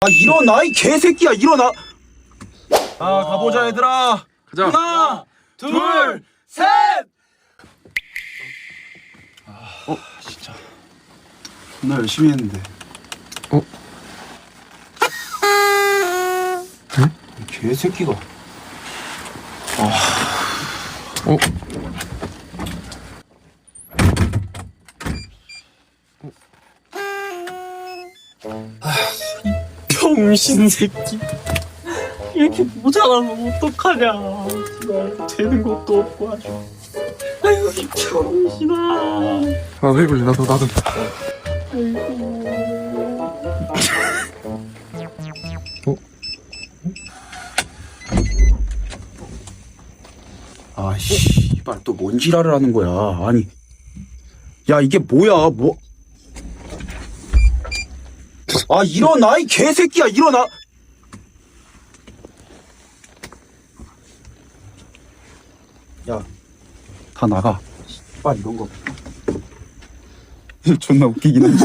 아 일어나 이 개새끼야 일어나. 아 가보자 얘들아. 가자. 하나 둘셋! 어? 진짜. 존나 열심히 했는데. 어? 이 개새끼가. 어? 병신 새끼. 이렇게 모자라면 어떡하냐. 되는 것도 없고 아주. 아이고 이 병신아. 나도 해볼래. 나도 나도. 아이고. 아씨 이발 또 뭔 지랄을 하는 거야. 아니. 야 이게 뭐야? 뭐 아 일어나 이 개새끼야 일어나. 야. 다 나가. 빨리 이런 거. 존나 웃기긴 한데